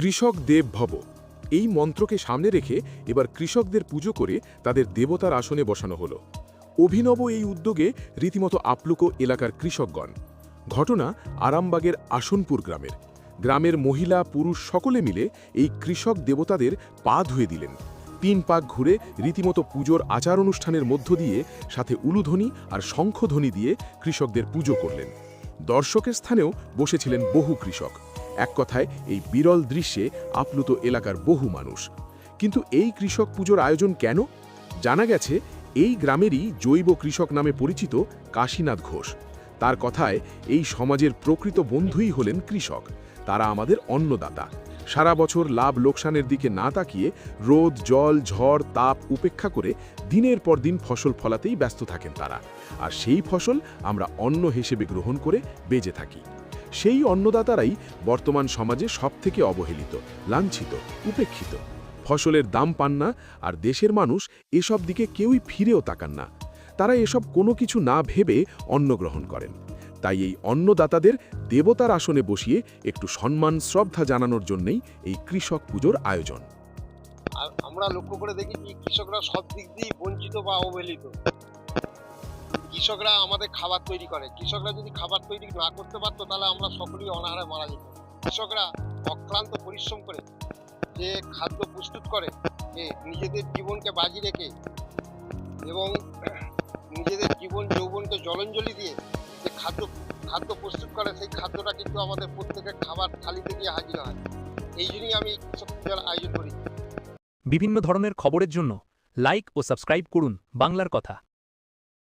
কৃষক দেব ভব। এই মন্ত্রকে সামনে রেখে এবার কৃষকদের পুজো করে তাদের দেবতার আসনে বসানো হলো। অভিনব এই উদ্যোগে রীতিমতো আপ্লুক এলাকার কৃষকগণ। ঘটনা আরামবাগের আসনপুর গ্রামের। গ্রামের মহিলা, পুরুষ সকলে মিলে এই কৃষক দেবতাদের পা ধুয়ে দিলেন। তিন পাক ঘুরে রীতিমতো পুজোর আচার অনুষ্ঠানের মধ্য দিয়ে সাথে উলুধ্বনি আর শঙ্খধ্বনি দিয়ে কৃষকদের পুজো করলেন। দর্শকের স্থানেও বসেছিলেন বহু কৃষক। এক কথায়, এই বিরল দৃশ্যে আপ্লুত এলাকার বহু মানুষ। কিন্তু এই কৃষক পুজোর আয়োজন কেন? জানা গেছে, এই গ্রামেরই জৈব কৃষক নামে পরিচিত কাশীনাথ ঘোষ। তার কথায়, এই সমাজের প্রকৃত বন্ধুই হলেন কৃষক। তারা আমাদের অন্নদাতা। সারা বছর লাভ লোকসানের দিকে না তাকিয়ে রোদ, জল, ঝড়, তাপ উপেক্ষা করে দিনের পর দিন ফসল ফলাতেই ব্যস্ত থাকেন তারা। আর সেই ফসল আমরা অন্ন হিসেবে গ্রহণ করে বেজে থাকি। সেই অন্নদাতারাই বর্তমান সমাজে সবথেকে অবহেলিত, লাঞ্ছিত, উপেক্ষিত। ফসলের দাম পান না আর দেশের মানুষ এসব দিকে কেউই ফিরেও তাকান না। তারা এসব কোনো কিছু না ভেবে অন্ন গ্রহণ করেন। তাই এই অন্নদাতাদের দেবতার আসনে বসিয়ে একটু সম্মান, শ্রদ্ধা জানানোর জন্যই এই কৃষক পুজোর আয়োজন। আমরা লক্ষ্য করে দেখি কৃষকরা সব দিক দিয়েই বঞ্চিত বা অবহেলিত। কৃষকরা আমাদের খাবার তৈরি করে। কৃষকরা যদি খাবার তৈরি না করতে পারতো, তাহলে আমরা সকলেই অনাহারে মারা যেত কৃষকরা অক্লান্ত পরিশ্রম করে যে খাদ্য প্রস্তুত করে যে নিজেদের জীবনকে বাজি রেখে এবং নিজেদের জীবন, যৌবনকে জলঞ্জলি দিয়ে যে খাদ্য খাদ্য প্রস্তুত করে, সেই খাদ্যটা কিন্তু আমাদের প্রত্যেকের খাবার থালিতে গিয়ে হাজির হয়। এই জন্যই আমি কৃষক পূজার আয়োজন করি। বিভিন্ন ধরনের খবরের জন্য লাইক ও সাবস্ক্রাইব করুন বাংলার কথা।